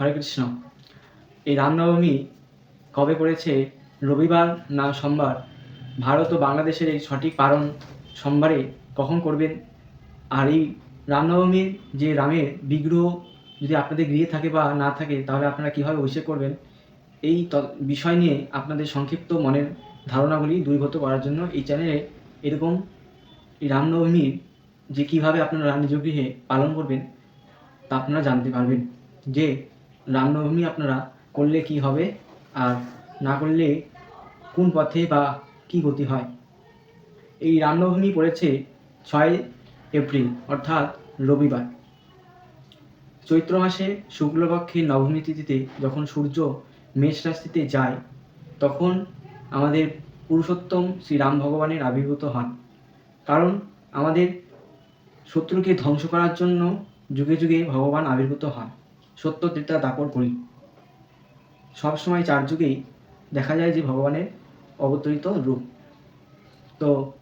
হরে কৃষ্ণ। এই রামনবমী কবে পড়েছে রবিবার না সোমবার? ভারত ও বাংলাদেশের এই সঠিক পালন সোমবারে কখন করবেন? আর এই রামনবমীর যে রামের বিগ্রহ যদি আপনাদের গৃহে থাকে বা না থাকে, তাহলে আপনারা কীভাবে অভিষেক করবেন? এই বিষয় নিয়ে আপনাদের সংক্ষিপ্ত মনের ধারণাগুলি দূরীভূত করার জন্য এই চ্যানেলে এরকম এই রামনবমীর যে কীভাবে আপনারা নিজ গৃহে পালন করবেন, তা আপনারা জানতে পারবেন। যে রামনবমী আপনারা করলে কি হবে? আর না করলে কোন পথে বা কি গতি হয়? এই রামনবমী পড়েছে ছয় এপ্রিল, অর্থাৎ রবিবার। চৈত্র মাসে শুক্লপক্ষের নবমী তিথিতে যখন সূর্য মেষ রাশিতে যায়, তখন আমাদের পুরুষোত্তম শ্রীরাম ভগবানের আবির্ভূত হন। কারণ আমাদের শত্রুকে ধ্বংস করার জন্য যুগে যুগে ভগবান আবির্ভূত হন। সত্য ত্রেতা দাপর করি। সবসময় চার যুগেই দেখা যায় যে ভগবানের অবতরিত রূপ। তো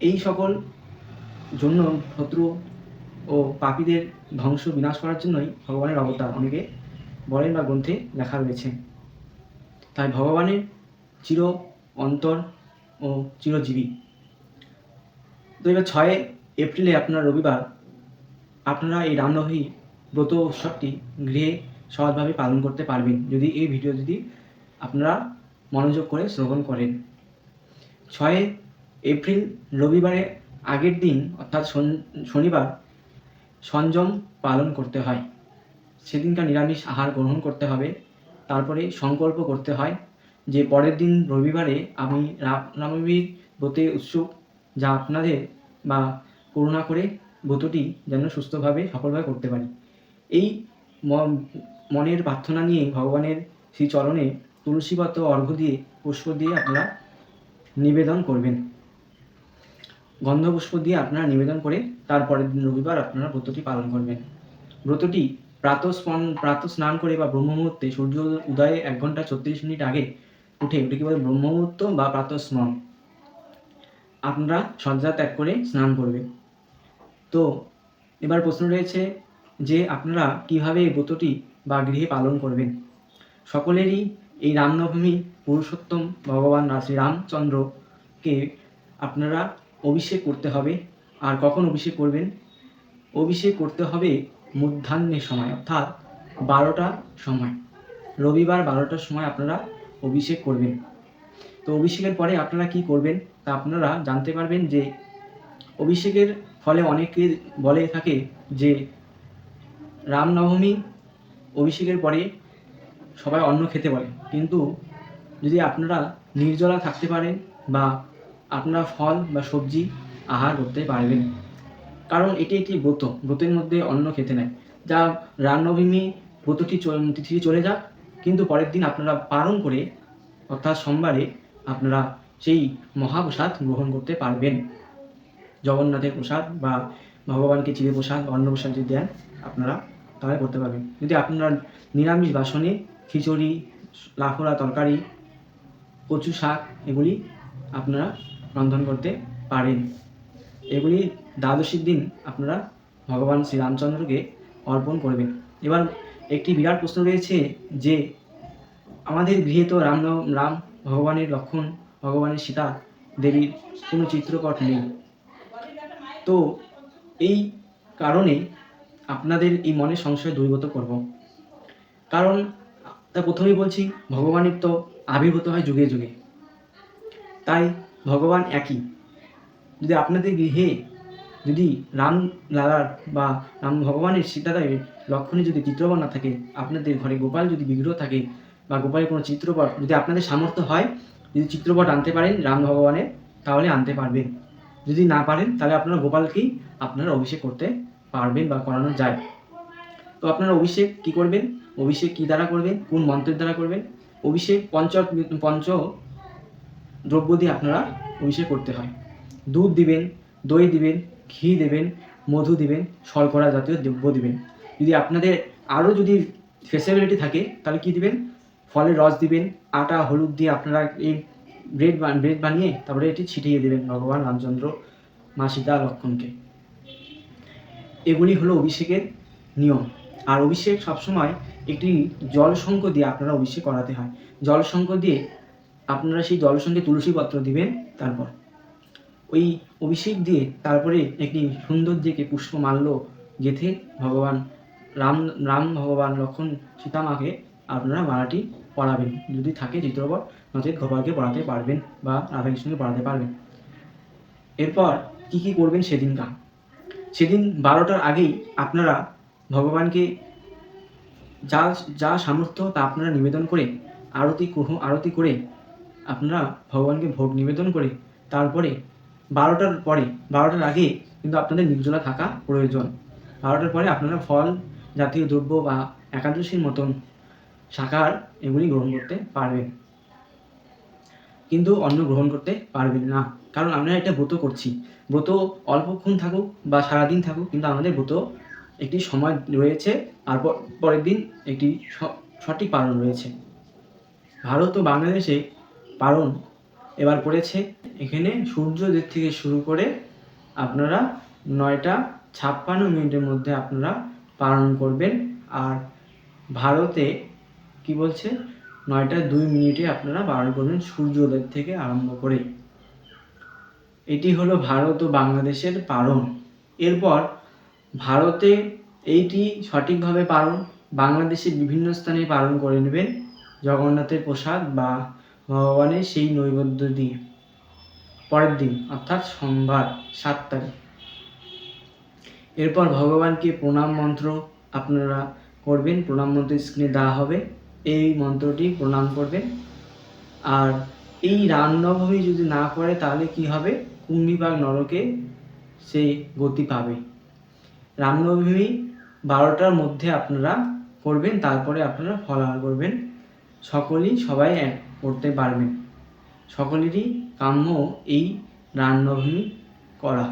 এই সকল জন্য শত্রু ও পাপীদের ধ্বংস বিনাশ করার জন্যই ভগবানের অবতার অনেকে বলেন বা গ্রন্থে লেখা রয়েছে। তাই ভগবানের চির অন্তর ও চিরজীবী। তো এবার ছয় এপ্রিলে আপনার রবিবার, আপনারা এই রামনবমী ব্রত উৎসবটি গৃহে সহজভাবে পালন করতে পারবেন। যদি এই ভিডিও যদি আপনারা মনোযোগ করে শ্রবণ করেন। ছয় এপ্রিল রবিবারে আগের দিন, অর্থাৎ শন- শনিবার সংযম পালন করতে হয়। সেদিনকার নিরামিষ আহার গ্রহণ করতে হবে। তারপরে সংকল্প করতে হয় যে পরের দিন রবিবারে আমি রামনবমীর ব্রতে উৎসুক, যা আপনাদের বা করুণা করে ব্রতটি যেন সুস্থভাবে সফলভাবে করতে পারি। এই মনের প্রার্থনা নিয়ে ভগবানের শ্রী চরণে অর্ঘ্য দিয়ে পুষ্প দিয়ে আপনারা নিবেদন করবেন। গন্ধপুষ্প দিয়ে আপনারা নিবেদন করে তারপরের দিন রবিবার আপনারা ব্রতটি পালন করবেন। ব্রতটি প্রাতঃস্পন প্রাত স্নান করে বা ব্রহ্ম মুহূর্তে সূর্য উদয়ে এক ঘণ্টা ছত্রিশ মিনিট আগে উঠে ওটাকে বলে ব্রহ্ম মুহূর্ত বা প্রাতঃস্মরণ আপনারা শয্যা ত্যাগ করে স্নান করবেন। তো, এবার প্রশ্ন রয়েছে যে আপনারা কীভাবে এই ব্রতটি বা গৃহে পালন করবেন। সকলেরই এই রামনবমী পুরুষোত্তম ভগবান শ্রী রামচন্দ্রকে আপনারা অভিষেক করতে হবে। আর কখন অভিষেক করবেন? অভিষেক করতে হবে মধ্যাহ্নের সময়, অর্থাৎ বারোটা সময়। রবিবার বারোটার সময় আপনারা অভিষেক করবেন। তো অভিষেকের পরে আপনারা কি করবেন তা আপনারা জানতে পারবেন যে, অভিষেকের ফলে অনেকে বলে থাকে যে রামনবমী, অভিষেকের পরে সবাই অন্ন খেতে পারে কিন্তু যদি আপনারা নির্জলা থাকতে পারেন বা আপনারা ফল বা সবজি আহার করতে পারবেন। কারণ এটি একটি ব্রত, ব্রতের মধ্যে অন্ন খেতে নেয়। যা রামনবমী ব্রতটি তিথি চলে যাক, কিন্তু পরের দিন আপনারা পালন করে অর্থাৎ সোমবারে আপনারা সেই মহাপ্রসাদ গ্রহণ করতে পারবেন। জগন্নাথের প্রসাদ বা ভগবানকে চিড়ে প্রসাদ অন্ন প্রসাদ যদি দেন, আপনারা তাহলে করতে পারবেন। যদি আপনার নিরামিষ বাসনে খিচুড়ি, লাফোড়া তরকারি, কচু শাক, এগুলি আপনারা রন্ধন করতে পারেন। এগুলি দ্বাদশীর দিন আপনারা ভগবান শ্রীরামচন্দ্রকে অর্পণ করবেন। এবার একটি বিরাট প্রশ্ন রয়েছে যে, আমাদের গৃহে তো রাম রাম ভগবানের লক্ষণ, ভগবানের সীতা দেবীর কোনো চিত্রকট নেই। তো এই কারণে আপনাদের এই মনের সংশয় দূরীভূত করব। কারণ তা প্রথমেই বলছি, ভগবানের তো আবির্ভূত হয় যুগে যুগে। তাই ভগবান একই। যদি আপনাদের গৃহে যদি রাম লালার বা রাম ভগবানের সীতাদেবীর লক্ষণে যদি চিত্রপট না থাকে, আপনাদের ঘরে গোপাল যদি বিগ্রহ থাকে বা গোপালের কোনো চিত্রপট যদি আপনাদের সামর্থ্য হয়, যদি চিত্রপট আনতে পারেন রাম ভগবানের, তাহলে আনতে পারবেন। যদি না পারেন, তাহলে আপনারা গোপালকেই আপনারা অভিষেক করতে পারবেন বা করানো যায়। তো আপনারা অভিষেক কি করবেন? অভিষেক কি দ্বারা করবেন? কোন মন্ত্রের দ্বারা করবেন? অভিষেক পঞ্চ পঞ্চ দ্রব্য দিয়ে আপনারা অভিষেক করতে হয়। দুধ দিবেন, দই দিবেন, ঘি দেবেন, মধু দিবেন, শর্করা জাতীয় দ্রব্য দিবেন। যদি আপনাদের আরও যদি ফেসিলিটি থাকে, তাহলে কি দিবেন? ফলের রস দিবেন, আটা, হলুদ দিয়ে আপনারা এই ব্রেড ব্রেড বানিয়ে তারপরে এটি ছিটিয়ে দেবেন ভগবান রামচন্দ্র মা সীতা লক্ষণকে। এগুলি হলো অভিষেকের নিয়ম। আর অভিষেক সবসময় একটি জল শঙ্খ দিয়ে আপনারা অভিষেক করাতে হয়। জল শঙ্খ দিয়ে আপনারা সেই জল সঙ্গে তুলসী পত্র দিবেন তারপর। ওই অভিষেক দিয়ে তারপরে একটি সুন্দর দিকে পুষ্পমাল্য গেথে ভগবান রাম রাম ভগবান লক্ষণ সীতামাকে আপনারা মালাটি পরাবেন। যদি থাকে চিত্রপট নচেত গোপালকে পড়াতে পারবেন বা রাধাকৃষ্ণকে পড়াতে পারবেন। এরপর কি কি করবেন সেদিনটা সেদিন বারোটার আগেই আপনারা ভগবানকে যা যা সামর্থ্য তা আপনারা নিবেদন করে আরতি গ্রহ- আরতি করে আপনারা ভগবানকে ভোগ নিবেদন করে তারপরে বারোটার পরে, বারোটার আগে কিন্তু আপনাদের নির্জলা থাকা প্রয়োজন। বারোটার পরে আপনারা ফল, জাতীয় দ্রব্য বা একাদশীর মতন শাকার এগুলি গ্রহণ করতে পারবেন। কিন্তু অন্ন গ্রহণ করতে পারবেন না। কারণ আমরা এটা ব্রত করছি। ব্রত অল্পক্ষণ থাকুক বা সারাদিন থাকুক, কিন্তু আমাদের ব্রত একটি সময় রয়েছে, আর পরের দিন একটি সঠিক পালন রয়েছে। ভারত ও বাংলাদেশে পালন এবার পড়েছে এখানে সূর্যোদয় থেকে শুরু করে আপনারা নয়টা ছাপ্পান্ন মিনিটের মধ্যে আপনারা পালন করবেন। আর ভারতে কি বলছে? নয়টা দুই মিনিটে আপনারা পালন করবেন সূর্যোদয় থেকে আরম্ভ করে এটি হলো ভারত ও বাংলাদেশের পালন এরপর ভারতে এইটি সঠিকভাবে পালন বাংলাদেশের বিভিন্ন স্থানে পালন করে নেবেন জগন্নাথের প্রসাদ বা ভগবানের সেই নৈবেদ্য দিয়ে। পরের দিন, অর্থাৎ সোমবার, সাত তারিখ। এরপর ভগবানকে প্রণাম মন্ত্র আপনারা করবেন, প্রণাম মন্ত্র স্ক্রিনে দেওয়া হবে। এই মন্ত্রটি প্রণাম করবেন। আর এই রামনবমী যদি না করে, তাহলে কি হবে? কুম্ভিবাগ নরকে সে গতি পাবে। রামনবমী বারোটার মধ্যে আপনারা করবেন, তারপরে আপনারা ফলাহার করবেন। সকলেই সবাই এক করতে পারবেন। সকলেরই কাম্য এই রামনবমী করা।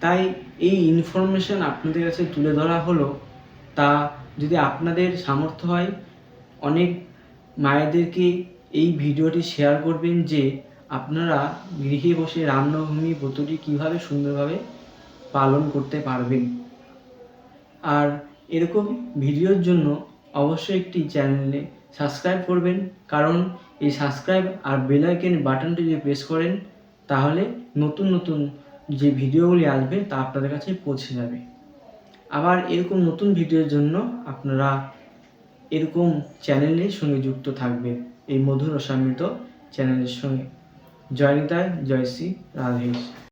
তাই এই ইনফরমেশন আপনাদের কাছে তুলে ধরা হলো, তা যদি আপনাদের সামর্থ্য হয়, অনেক মায়েদেরকে এই ভিডিওটি শেয়ার করবেন যে আপনারা গৃহে বসে রামনবমী ব্রতটি কীভাবে সুন্দরভাবে পালন করতে পারবেন। আর এরকম ভিডিওর জন্য অবশ্যই একটি চ্যানেলে সাবস্ক্রাইব করবেন, কারণ এই সাবস্ক্রাইব আর বেল আইকন বাটনটি যদি প্রেস করেন, তাহলে নতুন নতুন যে ভিডিওগুলি আসবে তা আপনাদের কাছে পৌঁছে যাবে। আবার এরকম নতুন ভিডিওর জন্য আপনারা এরকম চ্যানেলের সঙ্গে যুক্ত থাকবে। এই মধুর রসামৃত চ্যানেলের সঙ্গে। জয় জয়শ্রী জয় শ্রী রাধেশ।